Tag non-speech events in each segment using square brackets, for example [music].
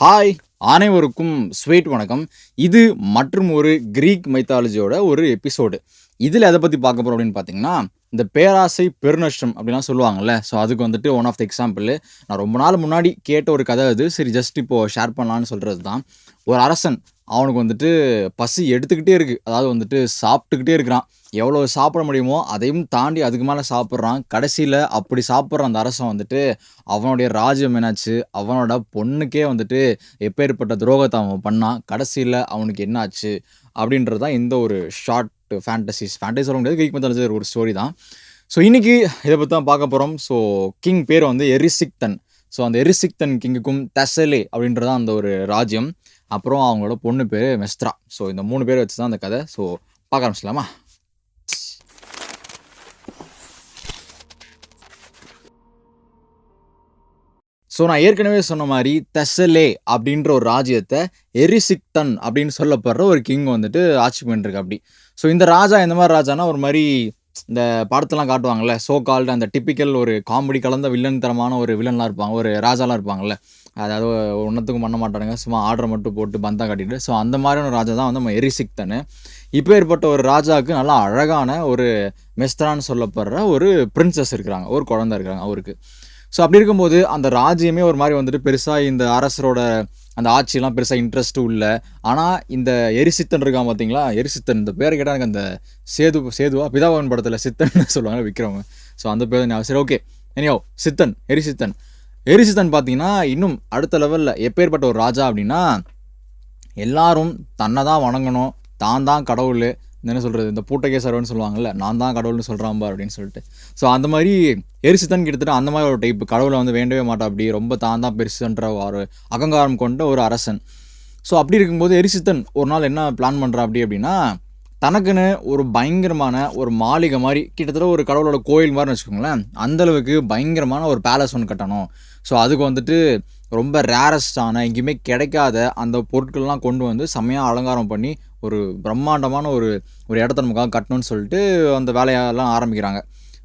Hi அனைவருக்கும் sweet வணக்கம். இது மற்றும் ஒரு கிரீக் மைத்தாலஜியோட ஒரு எபிசோடு இதில் எதை பற்றி பார்க்க போகிறோம் அப்படின்னு பார்த்தீங்கன்னா இந்த பேராசை பெருநஷ்டம் அப்படிலாம் சொல்லுவாங்கல்ல. ஸோ அதுக்கு வந்துட்டு ஒன் ஆஃப் த எக்ஸாம்பிள் நான் ரொம்ப நாள் முன்னாடி கேட்ட ஒரு கதை அது. சரி ஜஸ்ட் இப்போது ஷேர் பண்ணலான்னு சொல்கிறது தான் ஒரு அரசன் அவனுக்கு வந்துட்டு பசி எடுத்துக்கிட்டே இருக்குது அதாவது வந்துட்டு சாப்பிட்டுக்கிட்டே இருக்கிறான். எவ்வளோ சாப்பிட முடியுமோ அதையும் தாண்டி அதுக்கு மேலே சாப்பிட்றான். கடைசியில் அப்படி சாப்பிட்ற அந்த அரசன் வந்துட்டு அவனுடைய ராஜ்யம் என்னாச்சு? அவனோட பொண்ணுக்கே வந்துட்டு எப்பேற்பட்ட துரோகத்தை அவன் பண்ணான். கடைசியில் அவனுக்கு என்னாச்சு? அப்படின்றது தான் இந்த ஒரு ஷார்ட் ஃபேண்டசிஸ் ஃபேண்டசி சொல்ல முடியாது. கிரீக் மெத்தாலஜி ஒரு ஸ்டோரி தான். ஸோ இன்றைக்கி இதை பற்றி தான் பார்க்க போகிறோம் ஸோ கிங் பேர் வந்து எரிசிக்தன். ஸோ அந்த எரிசிக்தன் கிங்குக்கும் தசலே அப்படின்றது தான் அந்த ஒரு ராஜ்யம். அப்புறம் அவங்களோட பொண்ணு பேர் மெஸ்த்ரா. ஸோ இந்த மூணு பேர் வச்சு தான் அந்த கதை. ஸோ பார்க்க ஆரம்பிச்சிடலாமா? ஸோ நான் ஏற்கனவே சொன்ன மாதிரி தெசலே அப்படின்ற ஒரு ராஜ்யத்தை எரிசிக்தன் அப்படின்னு சொல்லப்படுற ஒரு கிங் வந்துட்டு ஆட்சி பண்ணிருக்கு அப்படி ஸோ இந்த ராஜா எந்த மாதிரி ராஜானா ஒரு மாதிரி இந்த படத்தெல்லாம் காட்டுவாங்கல்ல ஸோ கால்டு அந்த டிப்பிக்கல் ஒரு காமெடி கலந்த வில்லன் தரமான ஒரு வில்லன்லாம் இருப்பாங்க ஒரு ராஜாலாம் இருப்பாங்கல்ல அதாவது ஒன்றத்துக்கும் பண்ண மாட்டானுங்க சும்மா ஆர்டர் மட்டும் போட்டு பந்தா காட்டிட்டு ஸோ அந்த மாதிரியான ராஜா தான் வந்து நம்ம எரிசிக்தனு. இப்போ ஏற்பட்ட ஒரு ராஜாவுக்கு நல்லா அழகான ஒரு மெஸ்தரான்னு சொல்லப்படுற ஒரு பிரின்சஸ் இருக்கிறாங்க ஒரு குழந்தை இருக்கிறாங்க அவருக்கு. ஸோ அப்படி இருக்கும்போது அந்த ராஜ்யமே ஒரு மாதிரி வந்துட்டு பெருசாக இந்த அரசரோட அந்த ஆட்சியெலாம் பெருசாக இன்ட்ரெஸ்ட்டும் இல்லை. ஆனால் இந்த எரிசித்தன் இருக்கான் பார்த்தீங்களா எரிசித்தன் இந்த பேர் கேட்டால் எனக்கு அந்த சேது சேதுவா? பிதாபவன் படத்தில் சித்தன் [laughs] சொல்லுவாங்க விற்கிறவங்க ஸோ அந்த பேர் ஞாபகம். சரி ஓகே எனியோ சித்தன் எரிசித்தன். எரிசித்தன் பார்த்தீங்கன்னா இன்னும் அடுத்த லெவலில் எப்பேற்பட்ட ஒரு ராஜா அப்படின்னா எல்லாரும் தன்னை தான் வணங்கணும் தான் தான் கடவுள் என்ன சொல்கிறது இந்த பூட்டகே சர்வன் சொல்லுவாங்கல்ல நான் தான் கடவுள்னு சொல்கிறான் பார் அப்படின்னு சொல்லிட்டு. ஸோ அந்த மாதிரி எரிசித்தன் கிட்டத்தட்ட அந்த மாதிரி ஒரு டைப் கடவுளை வந்து வேண்டவே மாட்டா அப்படி. ரொம்ப தான் தான் பெருசுன்ற ஒரு அகங்காரம் கொண்ட ஒரு அரசன். ஸோ அப்படி இருக்கும்போது எரிசித்தன் ஒரு நாள் என்ன பிளான் பண்ணுறா அப்படி அப்படின்னா தனக்குன்னு ஒரு பயங்கரமான ஒரு மாளிகை மாதிரி கிட்டத்தட்ட ஒரு கடவுளோட கோயில் மாதிரி வச்சுக்கோங்களேன் அந்தளவுக்கு பயங்கரமான ஒரு பேலஸ் ஒன்று கட்டணும். ஸோ அதுக்கு வந்துட்டு ரொம்ப ரேரஸ்டான எங்கேயுமே கிடைக்காத அந்த பொருட்கள்லாம் கொண்டு வந்து செம்மையாக அலங்காரம் பண்ணி ஒரு பிரம்மாண்டமான ஒரு ஒரு இடத்த நமக்காக கட்டணும்னு சொல்லிட்டு அந்த வேலையெல்லாம் ஆரம்பிக்கிறாங்க.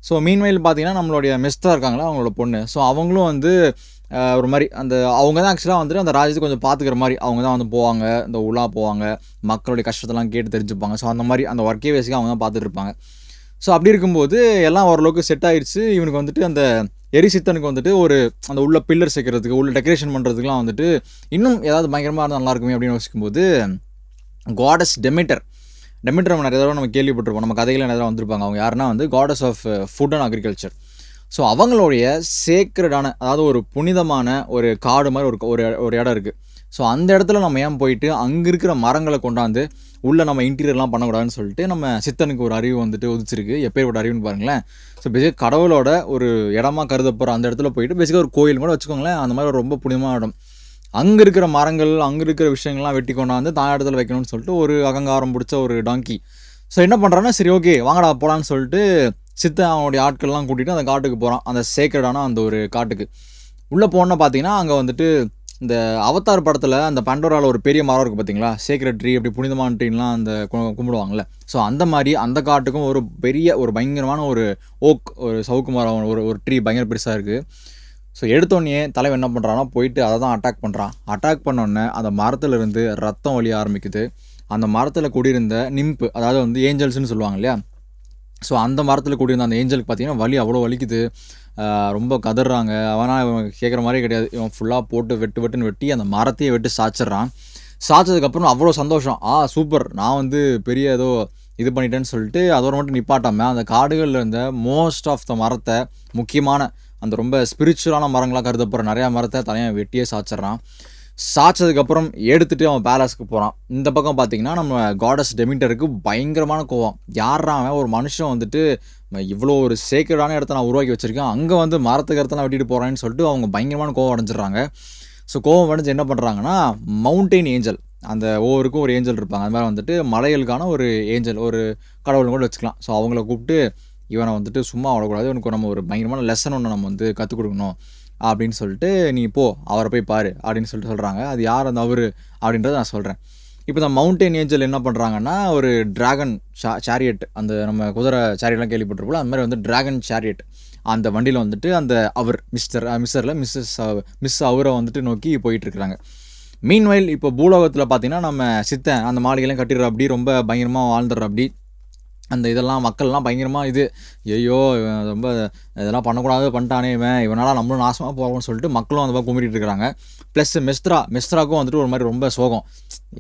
ஸோ மீன்வெயில் பார்த்தீங்கன்னா நம்மளுடைய மெஸ்தா இருக்காங்களா அவங்களோட பொண்ணு. ஸோ அவங்களும் வந்து ஒரு மாதிரி அந்த அவங்க தான் ஆக்சுவலாக வந்துட்டு அந்த ராஜ்யத்தை கொஞ்சம் பார்த்துக்கிற மாதிரி அவங்க தான் வந்து போவாங்க இந்த உலா போவாங்க மக்களுடைய கஷ்டத்தெல்லாம் கேட்டு தெரிஞ்சுப்பாங்க. ஸோ அந்த மாதிரி அந்த ஒர்க்கே பேசிக்காக அவங்க தான் பார்த்துட்டு இருப்பாங்க. ஸோ அப்படி இருக்கும்போது எல்லாம் ஓரளவுக்கு செட் ஆயிடுச்சு இவனுக்கு வந்துட்டு அந்த எரிசித்தனுக்கு வந்துட்டு ஒரு அந்த உள்ள பில்லர் சேர்க்கறதுக்கு உள்ள டெக்கரேஷன் பண்ணுறதுக்குலாம் வந்துட்டு இன்னும் ஏதாவது பயங்கரமாக இருந்தால் நல்லாயிருக்குமே அப்படின்னு யோசிக்கும்போது காடஸ் டெமிட்டர் டெமிட்டர் நம்ம நிறைய தடவை நம்ம கேள்விப்பட்டிருப்போம். நம்ம கதைகள் நிறைய வந்திருப்பாங்க. அவங்க யாருன்னா வந்து gods of food and agriculture so அவங்களுடைய சேக்ரடான அதாவது ஒரு புனிதமான ஒரு காடு மாதிரி ஒரு ஒரு ஒரு இடம் இருக்குது ஸோ அந்த இடத்துல நம்ம ஏன் போயிட்டு அங்கே இருக்கிற மரங்களை கொண்டாந்து உள்ளே நம்ம இன்டீரியர்லாம் பண்ணக்கூடாதுன்னு சொல்லிட்டு நம்ம சித்தனுக்கு ஒரு அறிவு வந்துட்டு உதிச்சிருக்கு. எப்பேற்பட்ட அறிவுன்னு பாருங்களேன். ஸோ பேசிக்காக கடவுளோட ஒரு இடமா கருதப்படுற அந்த இடத்துல போயிட்டு பேசிக்காக ஒரு கோயில் கூட வச்சுக்கோங்களேன். அந்த மாதிரி ஒரு ரொம்ப புனிதமான இடம். அங்கே இருக்கிற மரங்கள் அங்கே இருக்கிற விஷயங்கள்லாம் வெட்டி கொண்டாந்து தான் இடத்துல வைக்கணும்னு சொல்லிட்டு ஒரு அகங்காரம் பிடிச்ச ஒரு டாங்கி ஸோ என்ன பண்ணுறான்னா சரி ஓகே வாங்கடா போகலான்னு சொல்லிட்டு சித்தன் அவனுடைய ஆட்கள்லாம் கூட்டிகிட்டு அந்த காட்டுக்கு போகிறான் அந்த சேக்ரடான அந்த ஒரு காட்டுக்கு. உள்ளே போன பார்த்தீங்கன்னா அங்கே வந்துட்டு இந்த அவதார் படத்தில் அந்த பண்டோராவில் ஒரு பெரிய மரம் இருக்குது பார்த்தீங்களா சேக்ரெட் ட்ரீ அப்படி புனிதமான அந்த கும்பிடுவாங்கள்ல ஸோ அந்த மாதிரி அந்த காட்டுக்கும் ஒரு பெரிய ஒரு பயங்கரமான ஒரு ஓக் ஒரு சவுக்கு மரம் ஒரு ஒரு ட்ரீ பயங்கர பெருசாக இருக்குது ஸோ எடுத்தோடனே தலைவன் என்ன பண்ணுறான்னா போயிட்டு அதை தான் அட்டாக் பண்ணுறான் அட்டாக் பண்ணோடனே அந்த மரத்தில் இருந்து ரத்தம் வழிய ஆரம்பிக்குது. அந்த மரத்தில் குடியிருந்த நிம்பு அதாவது வந்து ஏஞ்சல்ஸ்னு சொல்லுவாங்க இல்லையா? ஸோ அந்த மரத்தில் கூடியிருந்த அந்த ஏஞ்சலுக்கு பார்த்தீங்கன்னா வலி அவ்வளோ வலிக்குது. ரொம்ப கதறாங்க. அவனா இவன் கேட்குற மாதிரி கிடையாது. இவன் ஃபுல்லாக போட்டு வெட்டு வெட்டுன்னு வெட்டி அந்த மரத்தையே வெட்டு சாய்ச்சிட்றான் சாய்ச்சதுக்கப்புறம் அவ்வளோ சந்தோஷம். ஆ சூப்பர் நான் வந்து பெரிய ஏதோ இது பண்ணிட்டேன்னு சொல்லிட்டு அதோட மட்டும் நிப்பாட்டாமல் அந்த காடுகளில் இருந்த மோஸ்ட் ஆஃப் த மரத்தை முக்கியமான அந்த ரொம்ப ஸ்பிரிச்சுவலான மரங்களாக கருதப்படுற நிறையா மரத்தை தனியாக வெட்டியே சாய்ச்சிட்றான் சாய்ச்சதுக்கப்புறம் எடுத்துகிட்டு அவன் பேலஸ்க்கு போகிறான் இந்த பக்கம் பார்த்தீங்கன்னா நம்ம காடஸ் டெமிட்டருக்கு பயங்கரமான கோவம். யாரா அவன்? ஒரு மனுஷன் வந்துட்டு இவ்வளோ ஒரு சேக்கடான இடத்த நான் உருவாக்கி வச்சிருக்கேன். அங்கே வந்து மரத்துக்கு இடத்தெல்லாம் வெட்டிட்டு போகிறான்னு சொல்லிட்டு அவங்க பயங்கரமான கோவம் அடைஞ்சிடுறாங்க. ஸோ கோவம் அடைஞ்சு என்ன பண்ணுறாங்கன்னா மவுண்டெயின் ஏஞ்சல் அந்த ஒவ்வொருக்கும் ஒரு ஏஞ்சல் இருப்பாங்க. அது மாதிரி வந்துட்டு மலைகளுக்கான ஒரு ஏஞ்சல் ஒரு கடவுள் கூட வச்சுக்கலாம். ஸோ அவங்கள கூப்பிட்டு இவனை வந்துட்டு சும்மா விடக்கூடாது. இவனுக்கு நம்ம ஒரு பயங்கரமான லெசன் ஒன்று நம்ம வந்து கற்றுக் கொடுக்கணும். அப்படின்னு சொல்லிட்டு நீ போ அவரை போய் பாரு அப்படின்னு சொல்லிட்டு சொல்கிறாங்க அது யார் அந்த அவர் அப்படின்றத நான் சொல்கிறேன் இப்போ இந்த மவுண்டன் ஏஞ்சல் என்ன பண்ணுறாங்கன்னா ஒரு டிராகன் சேரியட் அந்த நம்ம குதிரை சேரியட்லாம் கேள்விப்பட்டிருப்போம் அந்த மாதிரி வந்து டிராகன் சேரியட் அந்த வண்டியில் வந்துட்டு அந்த அவர் மிஸ்டர் மிஸ்டரில் மிஸ்ஸஸ் மிஸ் அவரை வந்துட்டு நோக்கி போயிட்டுருக்குறாங்க மீன்வயல் இப்போ பூலோகத்தில் பார்த்தீங்கன்னா நம்ம சித்தன் அந்த மாளிகைலாம் கட்டிடுற அப்படி ரொம்ப பயங்கரமாக வாழ்ந்துடுற அப்படி அந்த இதெல்லாம் மக்கள்லாம் பயங்கரமாக இது ஐயோ இவன் ரொம்ப இதெல்லாம் பண்ணக்கூடாது பண்ணிட்டானே இவன் இவனால் நம்மளும் நாசமாக போவோம்னு சொல்லிட்டு மக்களும் அந்த மாதிரி கும்பிட்டு இருக்கிறாங்க ப்ளஸ் மெஸ்த்ரா மெஸ்த்ராக்கும் வந்துட்டு ஒரு மாதிரி ரொம்ப சோகம்.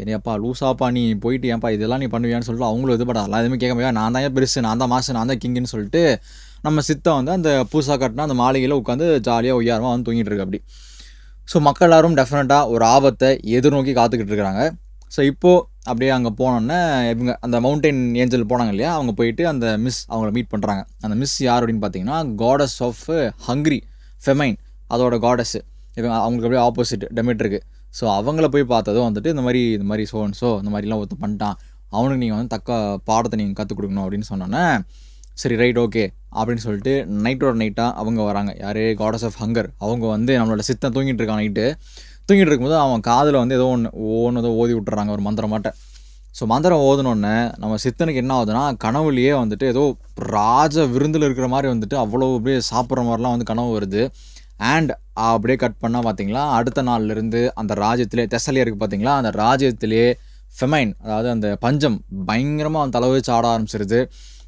என்னையப்பா லூஸாப்பா நீ போயிட்டு ஏன்ப்பா இதெல்லாம் நீ பண்ணுவியான்னு சொல்லிட்டு அவங்களும் இது அதெல்லாம் எதுவுமே கேட்க முடியாது. நான் தான் பெருசு நான் தான் மாசு நான் தான் கிங்குன்னு சொல்லிட்டு நம்ம சித்தம் வந்து அந்த புதுசாக கட்டினா அந்த மாளிகையில் உட்காந்து ஜாலியாக ஒய்யாரமாக வந்து தூங்கிட்டு இருக்கு அப்படி. ஸோ மக்கள் எல்லாரும் டெஃபினட்டாக ஒரு ஆபத்தை எதிர்நோக்கி காத்துக்கிட்டு இருக்கிறாங்க ஸோ இப்போது அப்படியே அங்கே போனோன்னே இவங்க அந்த மவுண்டைன் ஏஞ்சல் போனாங்க இல்லையா அவங்க போயிட்டு அந்த மிஸ் அவங்கள மீட் பண்ணுறாங்க அந்த மிஸ் யார் அப்படின்னு பார்த்தீங்கன்னா காடஸ் ஆஃப் ஹங்க்ரி ஃபெமைன் அதோட காடஸ் இவங்க அவங்களுக்கு அப்படியே ஆப்போசிட் டெமிட்ருக்கு ஸோ அவங்கள போய் பார்த்ததும் வந்துட்டு இந்த மாதிரி இந்த மாதிரி சோ ஸோ இந்த மாதிரிலாம் ஒருத்தன் பண்ணிட்டான். அவனுக்கு நீங்கள் வந்து தக்க பாடத்தை நீங்கள் கற்றுக் கொடுக்கணும் அப்படின்னு சொன்னோன்னே சரி ரைட் ஓகே அப்படின்னு சொல்லிட்டு நைட்டோட நைட்டாக அவங்க வராங்க. யார்? காடஸ் ஆஃப் ஹங்கர் அவங்க வந்து நம்மளோட சித்தம் தூங்கிட்டு இருக்கான் நைட்டு தூங்கிட்டு இருக்கும்போது அவன் காதில் வந்து ஏதோ ஒன்று ஒன்று ஏதோ ஓதி விட்டுறாங்க ஒரு மந்திரமாட்ட ஸோ மந்திரம் ஓதுனோடனே நம்ம சித்தனுக்கு என்ன ஆகுதுன்னா கனவுலேயே வந்துட்டு ஏதோ ராஜ விருந்தில் இருக்கிற மாதிரி வந்துட்டு அவ்வளோ அப்படியே சாப்பிட்ற மாதிரிலாம் வந்து கனவு வருது. அண்ட் அப்படியே கட் பண்ணால் பார்த்தீங்களா அடுத்த நாள்லேருந்து அந்த ராஜ்யத்திலே தெசலியருக்கு இருக்குது பார்த்தீங்களா அந்த ராஜ்யத்திலே ஃபெமைன் அதாவது அந்த பஞ்சம் பயங்கரமாக அவன் தலைவச்சு ஆட ஆரம்பிச்சிருது.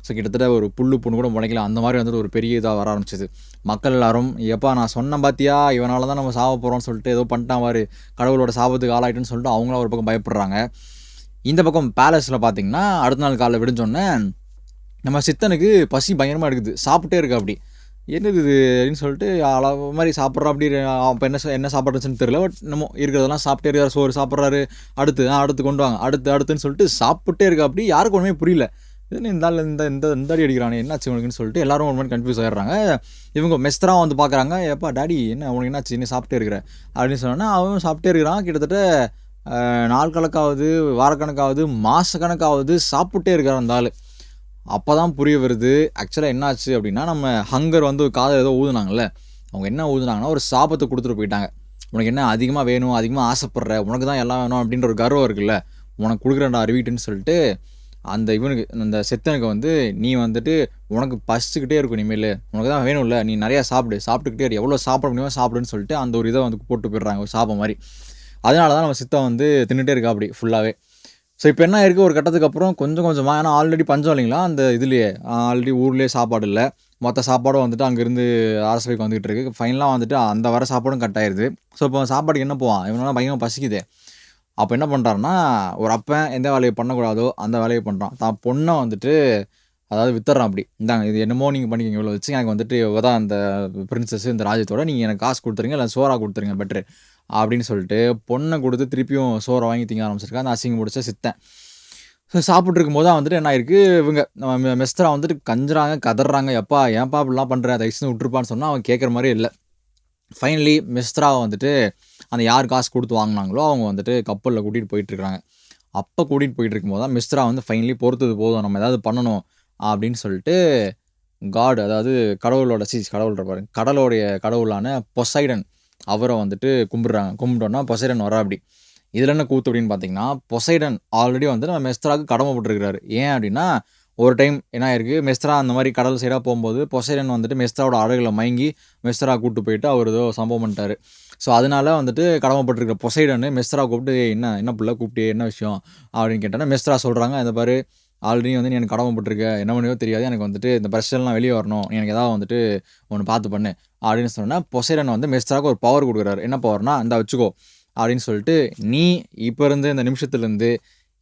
ஸோ கிட்டத்தட்ட ஒரு புல்லு புண்ணு கூட முளைக்கலாம் அந்த மாதிரி வந்துட்டு ஒரு பெரிய இதாக வர ஆரம்பிச்சிது. மக்கள் எல்லாரும் எப்பா நான் சொன்ன பார்த்தியா இவனால தான் நம்ம சாவ போகிறோம்னு சொல்லிட்டு ஏதோ பண்ணிட்டான் மாதிரி கடவுளோட சாபத்துக்கு ஆளாயிட்டுன்னு சொல்லிட்டு அவங்களும் ஒரு பக்கம் பயப்படுறாங்க. இந்த பக்கம் பேலஸில் பார்த்தீங்கன்னா அடுத்த நாள் காலைல விடுஞ்சோன்னே நம்ம சித்தனுக்கு பசி பயங்கரமாக எடுக்குது. சாப்பிட்டே இருக்கு அப்படி. என்னது இது? அப்படின்னு சொல்லிட்டு அளவு மாதிரி சாப்பிட்றா அப்படி. அப்போ என்ன என்ன சாப்பிட்றதுன்னு தெரியல. பட் நம்ம இருக்கிறதெல்லாம் சாப்பிட்டே இருக்காரு. சோறு சாப்பிட்றாரு. அடுத்து அடுத்து கொண்டு வாங்க. அடுத்து அடுத்துன்னு சொல்லிட்டு சாப்பிட்டே இருக்கா அப்படி. யாருக்கும் ஒன்றுமே புரியல. இதுன்னு இந்த ஆள் இந்த இந்த இந்த அடி அடிக்கிறானே என்னாச்சு உனக்குன்னு சொல்லிட்டு எல்லாரும் ஒரு மாதிரி கன்ஃபியூஸ் ஆகிடுறாங்க இவங்க மெஸ்தரா வந்து பார்க்குறாங்க ஏப்பா டாடி என்ன உனக்கு என்னாச்சு? நீ சாப்பிட்டே இருக்கிற. அப்படின்னு சொன்னோன்னா அவன் சாப்பிட்டே இருக்கிறான். கிட்டத்தட்ட நாள் கணக்காவது வாரக்கணக்காவது மாதக்கணக்காவது சாப்பிட்டே இருக்கிறான் அந்த ஆள். அப்போ தான் புரிய வருது ஆக்சுவலாக என்னாச்சு? அப்படின்னா நம்ம ஹங்கர் வந்து காதல் ஏதோ ஊதுனாங்கல்ல அவங்க என்ன ஊதுனாங்கன்னா ஒரு சாபத்தை கொடுத்துட்டு போயிட்டாங்க. உனக்கு என்ன அதிகமாக வேணும் அதிகமாக ஆசைப்பட்ற உனக்கு தான் எல்லாம் வேணும் அப்படின்ற ஒரு கர்வம் இருக்குல்ல உனக்கு கொடுக்குறேன்டா அறிவிட்டுன்னு சொல்லிட்டு அந்த இவனுக்கு அந்த செத்தனுக்கு வந்து நீ வந்துட்டு உனக்கு பசிச்சுக்கிட்டே இருக்கும் இனிமேல். உனக்கு தான் வேணும்ல நீ நிறையா சாப்பிடு. சாப்பிட்டுக்கிட்டே இரு. எவ்வளோ சாப்பிட முடியுமோ சாப்பிடுன்னு சொல்லிட்டு அந்த ஒரு இதை வந்து போட்டு போயிடுறாங்க ஒரு சாபம் மாதிரி. அதனால தான் நம்ம சித்தம் வந்து தின்னுட்டே இருக்கா அப்படி ஃபுல்லாகவே ஸோ இப்போ என்ன இருக்குது ஒரு கட்டத்துக்கு அப்புறம் கொஞ்சம் கொஞ்சமாக ஏன்னா ஆல்ரெடி பஞ்சம் இல்லைங்களா அந்த இதுலேயே. ஆல்ரெடி ஊர்லேயே சாப்பாடு இல்லை. மொத்த சாப்பாடும் வந்துட்டு அங்கேருந்து அரசவைக்கு வந்துகிட்டு இருக்கு. ஃபைனலாக வந்துட்டு அந்த வர சாப்பாடும் கட் ஆயிடுது ஸோ இப்போ சாப்பாடுக்கு என்ன போவான்? இவனால பயங்கரமாக பசிக்குதே. அப்போ என்ன பண்ணுறாருன்னா ஒரு அப்பன் எந்த வேலையை பண்ணக்கூடாதோ அந்த வேலையை பண்ணுறான் தான் பொண்ணை வந்துட்டு அதாவது வித்துறான் அப்படி. இந்தாங்க இது என்னமோ நீங்கள் பண்ணிக்கங்க. இவ்வளோ வச்சு எனக்கு வந்துட்டு தான் அந்த பிரின்சஸ் இந்த ராஜ்யத்தோட நீங்கள் எனக்கு காசு கொடுத்துருங்க இல்லை சோறா கொடுத்துருங்க பெட்ரு அப்படின்னு சொல்லிட்டு பொண்ணை கொடுத்து திருப்பியும் சோறை வாங்கி திங்க ஆரம்பிச்சிருக்கா. அந்த அசிங்கம் முடிச்ச சித்தன். ஸோ சாப்பிட்ருக்கும் போது தான் வந்துட்டு என்ன ஆயிருக்கு? இவங்க நம்ம மெஸ்தரா வந்துட்டு கஞ்சுறாங்க கதறாங்க எப்பா ஏன்ப்பா இப்படிலாம் பண்ணுற தயவுசெய்து விட்டுருப்பான்னு சொன்னால் அவன் கேட்குற மாதிரி இல்லை. ஃபைனலி மிஸ்த்ராவை வந்துட்டு அந்த யார் காசு கொடுத்து வாங்கினாங்களோ அவங்க வந்துட்டு கப்பலில் கூட்டிகிட்டு போயிட்டுருக்காங்க அப்போ கூட்டிகிட்டு போயிட்டு இருக்கும்போது தான் மிஸ்ரா வந்து ஃபைனலி பொறுத்தது போதும் நம்ம ஏதாவது பண்ணணும் அப்படின்னு சொல்லிட்டு காடு அதாவது கடவுளோட சீஸ் கடவுள் இருப்பார் கடலோடைய கடவுளான பொசைடன் அவரை வந்துட்டு கும்பிடுறாங்க. கும்பிட்டோன்னா பொசைடன் வரா அப்படி. இதில் என்ன கூத்து அப்படின்னு பார்த்தீங்கன்னா பொசைடன் ஆல்ரெடி வந்து நம்ம மெஸ்தராவுக்கு கடமைப்பட்டிருக்கிறாரு. ஏன் அப்படின்னா ஒரு டைம் என்ன ஆயிருக்கு மெஸ்ரா அந்த மாதிரி கடல் சைடாக போகும்போது பொசைடன் வந்துட்டு மெஸ்ராவோட அழகுகளை மயங்கி மெஸ்ரா கூப்பிட்டு போயிட்டு அவர் ஏதோ சம்பவம் பண்ணிட்டாரு. ஸோ அதனால வந்துட்டு கடமைப்பட்டிருக்கிற பொசைடனு மெஸ்ரா கூப்பிட்டு என்ன என்ன பிள்ளை கூப்பிட்டு என்ன விஷயம்? அப்படின்னு கேட்டோன்னா மெஸ்ரா சொல்கிறாங்க இந்த பாரு ஆல்ரெடி வந்து நீ எனக்கு கடமைப்பட்டிருக்க என்ன பண்ணியோ தெரியாது எனக்கு வந்துட்டு இந்த பிரஷர்லாம் வெளியே வரணும் நீ எனக்கு ஏதாவது வந்துட்டு ஒன்று பார்த்து பண்ணு. அப்படின்னு சொன்னா பொசைடன் வந்து மெஸ்ராவுக்கு ஒரு பவர் கொடுக்குறாரு. என்ன பவர்னா இந்த வச்சுக்கோ. அப்படின்னு சொல்லிட்டு நீ இப்போ இருந்து இந்த நிமிஷத்துலேருந்து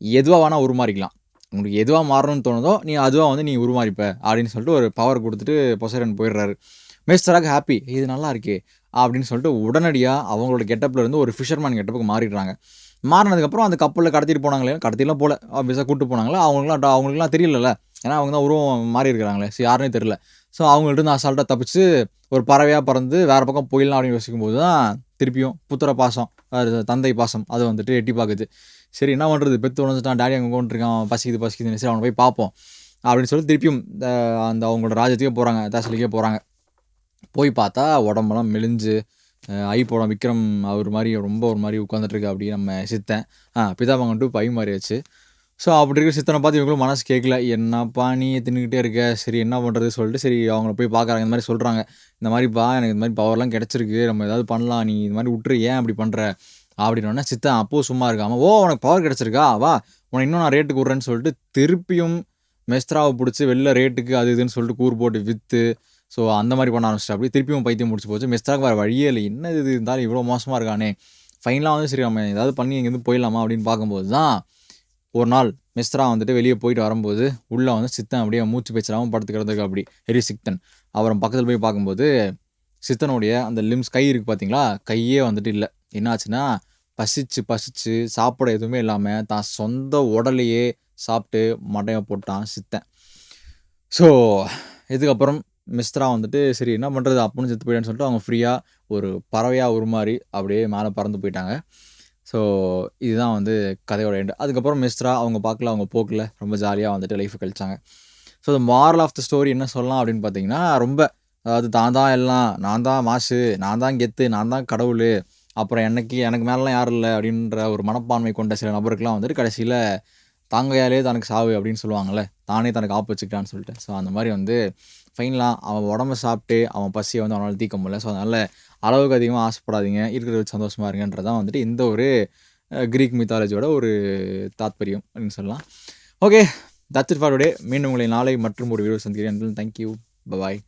எதுவாக வேணால் உருமாறிக்கலாம். உங்களுக்கு எதுவாக மாறணும்னு தோணுதோ நீ அதுவாக வந்து நீ உருமாறிப்ப அப்படின்னு சொல்லிட்டு ஒரு பவர் கொடுத்துட்டு பொசைடன் போயிடுறாரு. மேஸ்டராக ஹாப்பி இது நல்லா இருக்கே அப்படின்னு சொல்லிட்டு உடனடியாக அவங்களோட கெட்டப்பில் இருந்து ஒரு ஃபிஷர்மேன் கெட்டப்புக்கு மாறிடுறாங்க. மாறினதுக்கப்புறம் அந்த கப்பலில் கடத்திட்டு போனாங்களே கடத்திலாம் போல. ஆஃபீஸாக கூப்பிட்டு போனாங்களே? அவங்களுக்குலாம் அவங்களுக்குலாம் தெரியலல்ல. ஏன்னா அவங்க தான் உருவம் மாறி இருக்கிறாங்களே. ஸோ யாருனே தெரியல. ஸோ அவங்கள்ட்ட நான் அசால்ட்டாக தப்பிச்சு ஒரு பறவையாக பறந்து வேறு பக்கம் போயிடலாம் அப்படின்னு யோசிக்கும் போது தான் திருப்பியும் புத்திர பாசம் அது தந்தை பாசம் அது வந்துட்டு எட்டி பார்க்குது. சரி என்ன பண்ணுறது பெத்து உணர்ந்துட்டான் டேடி அங்கே கொண்டிருக்கான் பசிக்குது பசிக்குதுன்னு சரி அவனை போய் பார்ப்போம். அப்படின்னு சொல்லி திருப்பியும் இந்த அந்த அவங்களோட ராஜ்யத்துக்கே போகிறாங்க தாசலிக்கே போகிறாங்க போய் பார்த்தா உடம்பெல்லாம் மெலிஞ்சு ஐ போடம் விக்ரம் அவர் மாதிரி ரொம்ப ஒரு மாதிரி உட்காந்துட்ருக்கு அப்படி நம்ம சித்தன். ஆ பிதாமகன் டூ பை மாறியாச்சு. ஸோ அப்படி இருக்கிற சித்தனை பார்த்து இவங்களும் மனசு கேட்கல. என்னப்பா நீ தின்னுக்கிட்டே இருக்க? சரி என்ன பண்ணுறது சொல்லிட்டு சரி அவங்கள போய் பார்க்குறாங்க இந்த மாதிரி சொல்கிறாங்க இந்த மாதிரிப்பா எனக்கு இந்த மாதிரி பவர்லாம் கிடச்சிருக்கு. நம்ம ஏதாவது பண்ணலாம். நீ இந்த மாதிரி விட்டுரு. ஏன் அப்படி பண்ணுற அப்படின்னோடனே சித்தன் அப்போது சும்மா இருக்காமல் ஓ உனக்கு பவர் கிடச்சிருக்கா வா உனக்கு இன்னும் நான் ரேட்டுக்கு விட்றேன்னு சொல்லிட்டு திருப்பியும் மெஸ்த்ராவை பிடிச்சி வெளில ரேட்டுக்கு அது இதுன்னு சொல்லிட்டு கூறு போட்டு விற்று ஸோ அந்த மாதிரி பண்ண ஆரம்பிச்சிட்டு அப்படி திருப்பியும் பைத்தியம் முடிச்சு போச்சு. மெஸ்த்ராக்கு வேறு வழியே இல்லை என்ன இது இருந்தாலும் இவ்வளோ மோசமாக இருக்கானே ஃபைனலாக வந்து சரி நம்ம ஏதாவது பண்ணி இங்கேருந்து போயிடலாமா? அப்படின்னு பார்க்கும்போது தான் ஒரு நாள் மிஸ்ரா வந்துட்டு வெளியே போயிட்டு வரும்போது உள்ளே வந்து சித்தன் அப்படியே மூச்சு பேச்சிடாமல் படுத்து கிடந்திருக்கு அப்படி ஹெரி சித்தன் அவரை பக்கத்தில் போய் பார்க்கும்போது சித்தனுடைய அந்த லிம்ஸ் கை இருக்குது பார்த்தீங்களா கையே வந்துட்டு இல்லை. என்னாச்சுன்னா பசிச்சு பசிச்சு சாப்பிட எதுவுமே இல்லாமல் தான் சொந்த உடலையே சாப்பிட்டு மடையை போட்டான் சித்தன். ஸோ இதுக்கப்புறம் மிஸ்ரா வந்துட்டு சரி என்ன பண்ணுறது அப்புன்னு செத்து போயிட்டேன்னு சொல்லிட்டு அவங்க ஃப்ரீயாக ஒரு பறவையாக உருமாறி அப்படியே மேலே பறந்து போயிட்டாங்க. ஸோ இதுதான் வந்து கதையோட எண்டு அதுக்கப்புறம் மிஸ்ரா அவங்க பார்க்கல அவங்க போக்கில். ரொம்ப ஜாலியாக வந்துட்டு life கழிச்சாங்க. So the moral of the story என்ன சொல்லலாம் அப்படின்னு பார்த்தீங்கன்னா ரொம்ப அதாவது தான் தான் எல்லாம் நான் தான் மாசு நான் தான் கெத்து நான் தான் கடவுள் அப்புறம் எனக்கு எனக்கு மேலெலாம் யாரும் இல்லை அப்படின்ற ஒரு மனப்பான்மை கொண்ட சில நபருக்கெலாம் வந்துட்டு கடைசியில் தாங்கையாலே தனக்கு சாவு அப்படின்னு சொல்லுவாங்கள்ல தானே தனக்கு ஆப்பு வச்சுக்கிட்டான்னு சொல்லிட்டு. ஸோ அந்த மாதிரி வந்து ஃபைனலாக அவன் உடம்ப சாப்பிட்டு அவன் பசியை வந்து அவனால் தீர்க்க முடியல. ஸோ அதனால் அளவுக்கு அதிகமாக ஆசைப்படாதீங்க இருக்கிறது வச்சு சந்தோஷமாக இருங்கன்றதான் வந்துட்டு இந்த ஒரு க்ரீக் மித்தாலஜியோட ஒரு தாத்பரியம் அப்படின்னு சொல்லலாம். Okay that's it for today மீண்டும் உங்களை நாளை மற்றும் ஒரு வீடியோ சந்திக்கிறேன். Thank you bye bye